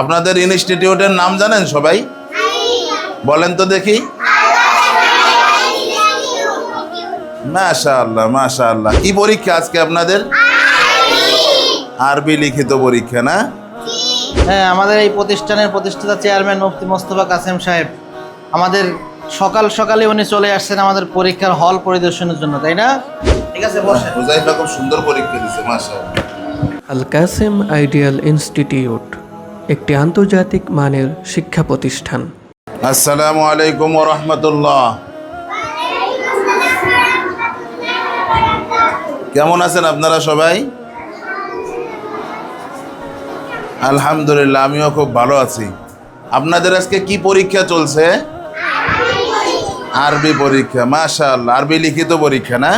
আপনাদের ইনস্টিটিউটের নাম জানেন সবাই? বলেন তো দেখি। মাশা আল্লাহ মাশা আল্লাহ কি পরীক্ষা আজকে আপনাদের? আরবি লিখিত পরীক্ষা না? হ্যাঁ আমাদের এই প্রতিষ্ঠানের প্রতিষ্ঠাতা চেয়ারম্যান মুফতি মোস্তফা কাসেম সাহেব আমাদের সকাল সকালে উনি চলে আসছেন আমাদের পরীক্ষার হল পরিদর্শনের জন্য তাই না? ঠিক আছে বসেন। খুব সুন্দর পরীক্ষা দিয়েছে মাশা আল কাসেম আইডিয়াল ইনস্টিটিউট। একটি আন্তর্জাতিক মানের শিক্ষা প্রতিষ্ঠান। আসসালামু আলাইকুম রাহমাতুল্লাহ। কেমন আছেন আপনারা সবাই? আলহামদুলিল্লাহ, আমিও খুব ভালো আছি। আপনাদের আজকে কি পরীক্ষা চলছে? আরবি পরীক্ষা, মাশাআল্লাহ, আরবি লিখিত পরীক্ষা না?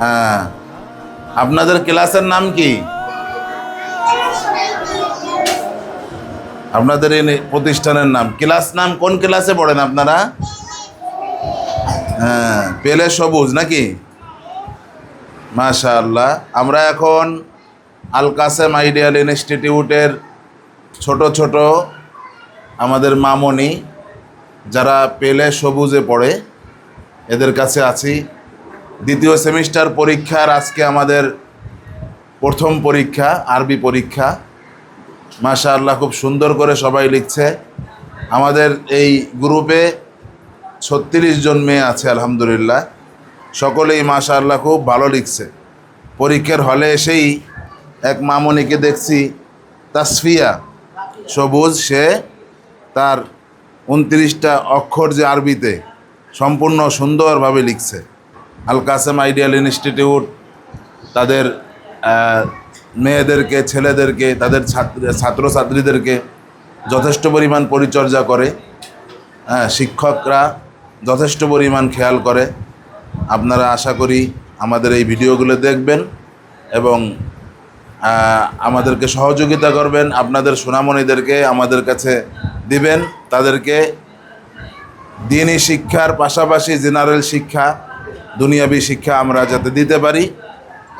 হ্যাঁ। আপনাদের ক্লাসের নাম কি? আপনাদের এই প্রতিষ্ঠানের নাম ক্লাস নাম কোন ক্লাসে পড়েন আপনারা? হ্যাঁ পেলে সবুজ নাকি? মাশা আল্লাহ আমরা এখন আল কাসেম আইডিয়াল ইনস্টিটিউটের ছোট ছোট আমাদের মামনি, যারা পেলে সবুজে পড়ে, এদের কাছে আছি। দ্বিতীয় সেমিস্টার পরীক্ষার আজকে আমাদের প্রথম পরীক্ষা, আরবি পরীক্ষা। মাশা আল্লাহ খুব সুন্দর করে সবাই লিখছে। আমাদের এই গ্রুপে ছত্রিশ জন মেয়ে আছে, আলহামদুলিল্লাহ। সকলেই মাশা আল্লাহ খুব ভালো লিখছে। পরীক্ষার হলে এসেই এক মামনিকে দেখছি, তাসফিয়া সবুজ, সে তার উনত্রিশটা অক্ষর যে আরবিতে সম্পূর্ণ সুন্দরভাবে লিখছে। আল কাসেম আইডিয়াল ইনস্টিটিউট, তাদের মেয়েদেরকে, ছেলেদেরকে, তাদের ছাত্র, ছাত্রছাত্রীদেরকে যথেষ্ট পরিমাণ পরিচর্যা করে। হ্যাঁ শিক্ষকরা যথেষ্ট পরিমাণ খেয়াল করে। আপনারা আশা করি আমাদের এই ভিডিওগুলো দেখবেন এবং আমাদেরকে সহযোগিতা করবেন, আপনাদের সোনামণিদেরকে আমাদের কাছে দিবেন, তাদেরকে দিনই শিক্ষার পাশাপাশি জেনারেল শিক্ষা, দুনিয়াবী শিক্ষা আমরা যাতে দিতে পারি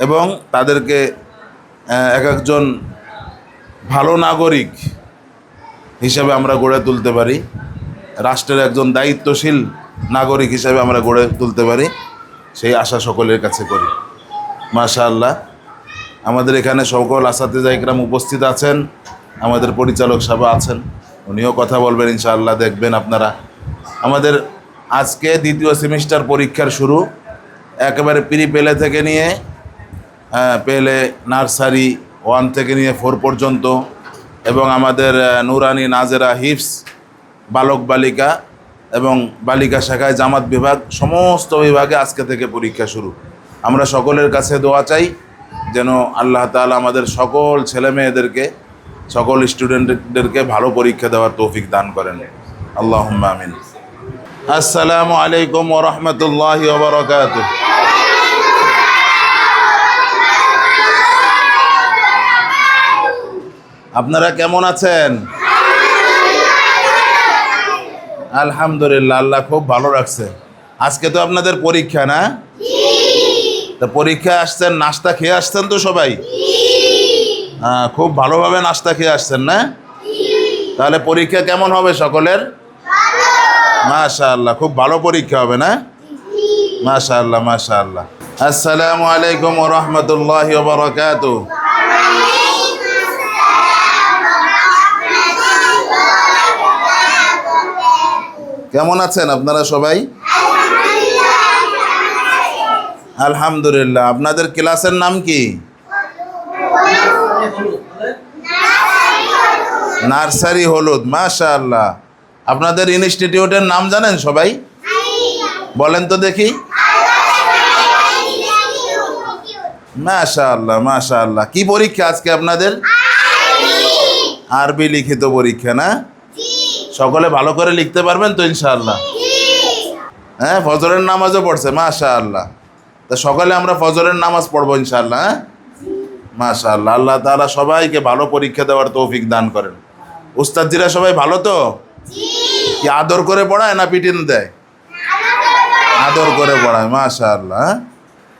এবং তাদেরকে এক একজন ভালো নাগরিক হিসাবে আমরা গড়ে তুলতে পারি। রাষ্ট্রের একজন দায়িত্বশীল নাগরিক হিসাবে আমরা গড়ে তুলতে পারি। সেই আশা সকলের কাছে করি। মাশা আল্লাহ আমাদের এখানে সকল আসাতে ইকরাম উপস্থিত আছেন। আমাদের পরিচালক সাহেব আছেন। উনিও কথা বলবেন, ইনশাআল্লাহ দেখবেন আপনারা। আমাদের আজকে দ্বিতীয় সেমিস্টার পরীক্ষার শুরু। একেবারে প্রি পেলে থেকে নিয়ে পেলে নার্সারি ওয়ান থেকে নিয়ে ফোর পর্যন্ত এবং আমাদের নুরানি নাজেরা হিপস বালক বালিকা এবং বালিকা শাখায় জামাত বিভাগ, সমস্ত বিভাগে আজকে থেকে পরীক্ষা শুরু। আমরা সকলের কাছে দোয়া চাই যেন আল্লাহ তাআলা আমাদের সকল ছেলে মেয়েদেরকে, সকল স্টুডেন্টদেরকে ভালো পরীক্ষা দেওয়ার তৌফিক দান করেন। আল্লাহ আমিন। আসসালামু আলাইকুম ওরহমতুল্লাহ ওবরাকাতুহ আপনারা কেমন আছেন? আলহামদুলিল্লাহ, আল্লাহ খুব ভালো রাখছে। আজকে তো আপনাদের পরীক্ষা, না? তা পরীক্ষা আসছেন, নাস্তা খেয়ে আসছেন তো সবাই? হ্যাঁ খুব ভালোভাবে নাস্তা খেয়ে আসছেন, না? তাহলে পরীক্ষা কেমন হবে সকলের? মাশা আল্লাহ খুব ভালো পরীক্ষা হবে, না? মাশা আল্লাহ মাশা আল্লাহ আসসালামু আলাইকুম রহমতুল্লাহ বারকাতুহ। কেমন আছেন আপনারা সবাই? আলহামদুলিল্লাহ। আপনাদের ক্লাসের নাম কি? নার্সারি হলুদ মাশা আল্লাহ আপনাদের ইনস্টিটিউটের নাম জানেন সবাই? বলেন তো দেখি। মাশা আল্লাহ মাশা আল্লাহ কি পরীক্ষা আজকে আপনাদের? আরবি লিখিত পরীক্ষা, না? সকলে ভালো করে লিখতে পারবেন তো ইনশাআল্লাহ? হ্যাঁ ফজরের নামাজও পড়ছে মাশা আল্লাহ তা সকালে আমরা ফজরের নামাজ পড়ব ইনশাআল্লাহ হ্যাঁ? মাশা আল্লাহ আল্লাহ তাআলা সবাইকে ভালো পরীক্ষা দেওয়ার তৌফিক দান করেন। উস্তাদজিরা সবাই ভালো তো? কি আদর করে পড়ায় না পিটিন দেয়? আদর করে পড়ায় মাশা আল্লাহ হ্যাঁ?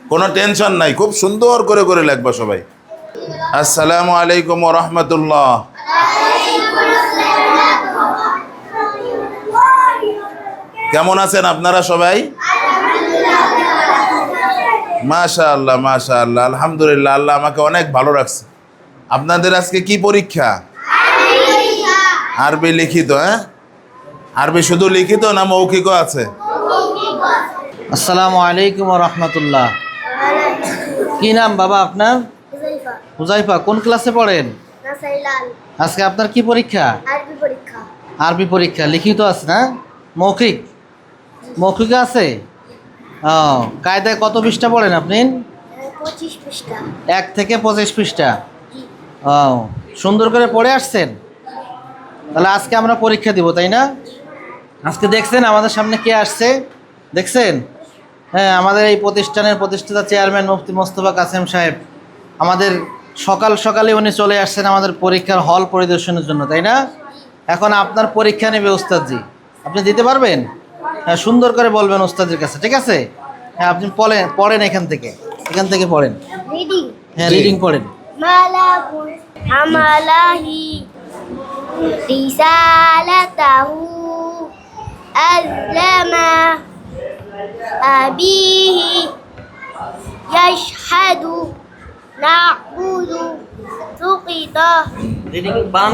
কোনো টেনশন নাই, খুব সুন্দর করে করে লেখবা সবাই। আসসালামু আলাইকুম রহমতুল্লাহ। কেমন আছেন আপনারা সবাই? মাশা আল্লাহ মাশা আল্লাহ আলহামদুলিল্লাহ আল্লাহ আমাকে অনেক ভালো রাখছে। আপনাদের আজকে কি পরীক্ষা? আরবি লিখিত হ্যাঁ? আরবি শুধু লিখিত না মৌখিকও আছে? আসসালামু আলাইকুম রহমতুল্লাহ। কি নাম বাবা আপনার? হুজাইফা। কোন ক্লাসে পড়েন? আজকে আপনার কি পরীক্ষা? আরবি পরীক্ষা। আরবি পরীক্ষা লিখিত আছে না? মৌখিক? মৌখিক আছে? ও কায়দায় কত পৃষ্ঠা পড়েন আপনি? এক থেকে পঁচিশ পৃষ্ঠা? ও সুন্দর করে পড়ে আসছেন? তাহলে আজকে আমরা পরীক্ষা দিব তাই না? আজকে দেখছেন আমাদের সামনে কে আসছে? দেখছেন? হ্যাঁ আমাদের এই প্রতিষ্ঠানের প্রতিষ্ঠাতা চেয়ারম্যান মুফতি মোস্তফা কাসেম সাহেব। আমাদের সকাল সকালে উনি চলে আসছেন আমাদের পরীক্ষার হল পরিদর্শনের জন্য তাই না? এখন আপনার পরীক্ষা নেবে ওস্তাদজি। আপনি দিতে পারবেন? হ্যাঁ সুন্দর করে বলবেন ওস্তাদের কাছে ঠিক আছে? হ্যাঁ আপনি পড়েন পড়েন এখান থেকে এখান থেকে পড়েন। রিডিং হ্যাঁ। রিডিং পড়েন। রিসালাতাহু আল্লামা আবিহি ইয়াশহাদু না'বুদু তুকিতা রিডিং বানান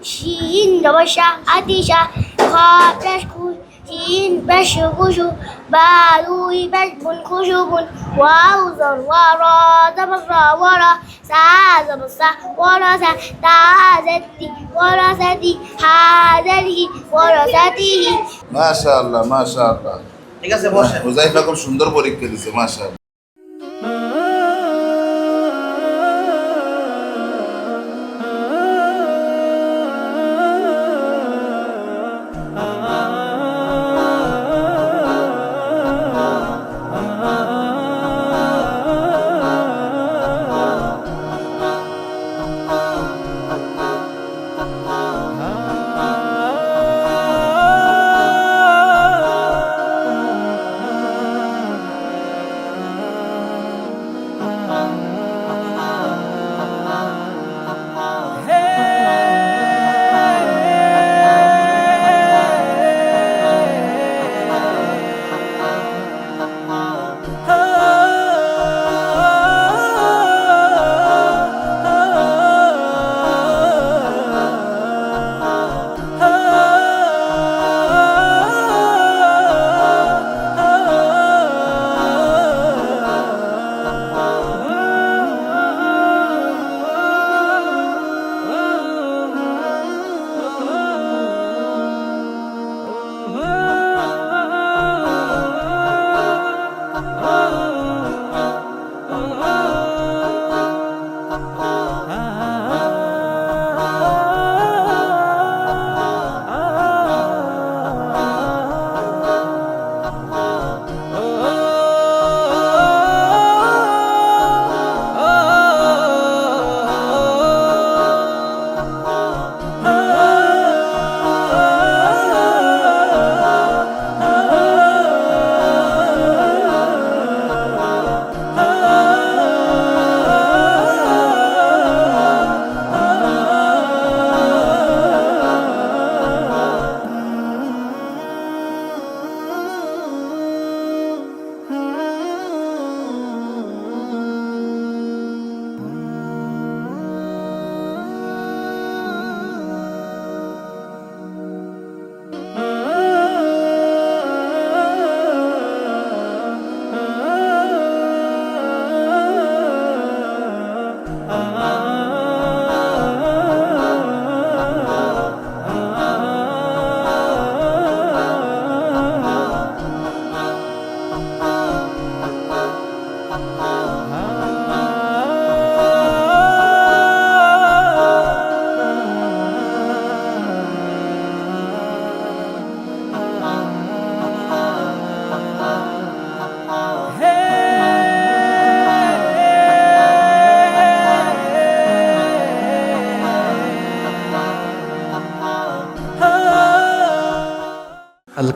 করেন আইন জবা আতাদাতি আতি শিন জবা শা আতিশা খা পেশকু শিন পেশু কুশু বালুই পেশবুন খুশুবুন ওয়াও জর ওয়ারা জবরা ওয়ারা সা জবসা ওয়ারা সা তাজাতি ওয়ারা সাতি ওয়ারা সাতিহি মাশা আল্লাহ মাশা আল্লাহ ঠিক আছে হুজাইফা খুব সুন্দর পরীক্ষা দিছে মাশা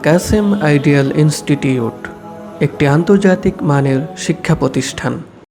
কাসেম আইডিয়াল ইনস্টিটিউট একটি আন্তর্জাতিক মানের শিক্ষা প্রতিষ্ঠান।